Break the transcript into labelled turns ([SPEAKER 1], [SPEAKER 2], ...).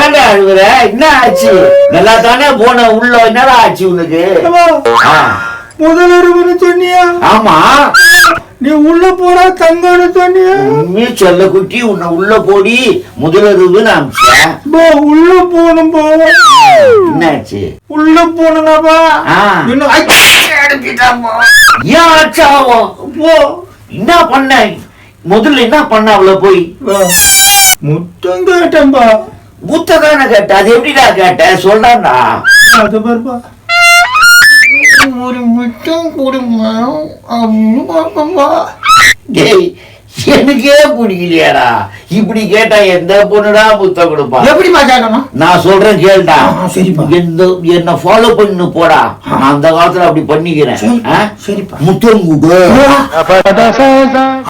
[SPEAKER 1] ஏன்டா அழுகுற? என்ன ஆச்சு? நல்லா தானே போன உள்ள என்னடா ஆச்சு உனக்கு?
[SPEAKER 2] முதலுறவுன்னு சொன்னியா?
[SPEAKER 1] ஆமா.
[SPEAKER 2] நீ உள்ள போனா தங்கன்னு சொன்னியா?
[SPEAKER 1] நீ சொல்ல குட்டி உன்னை உள்ள போடி. முதலருவு நான்
[SPEAKER 2] உள்ள போகணும் போ.
[SPEAKER 1] என்னாச்சு
[SPEAKER 2] உள்ள போனப்பா
[SPEAKER 1] ஆ.
[SPEAKER 2] இன்னும்
[SPEAKER 1] ஏன் ஆச்சாவும்
[SPEAKER 2] போ.
[SPEAKER 1] என்ன பண்ண? முதல்ல என்ன பண்ண அவள போய்.
[SPEAKER 2] முத்தம் கேட்டேன்பா.
[SPEAKER 1] மூத்ததான கேட்ட அது எப்படிடா கேட்ட? சொல்றான்டா
[SPEAKER 2] அது பாருப்பா. ஒரு முத்தம் கொடுமா? அப்படின்னு பார்ப்பா
[SPEAKER 1] டேய் எனக்கே பிடிக்கலையாடா இப்படி கேட்டா எந்த பொண்ணுடா முத்த கொடுப்பா?
[SPEAKER 2] எப்படிப்பா கேட்கணும்
[SPEAKER 1] நான் சொல்றேன் கேளுடா.
[SPEAKER 2] சரிப்பா.
[SPEAKER 1] இந்த என்ன ஃபாலோ பண்ணு போடா. அந்த காலத்துல அப்படி பண்ணிக்கிறேன்?
[SPEAKER 2] சரிப்பா.
[SPEAKER 1] முத்தம் கொடு.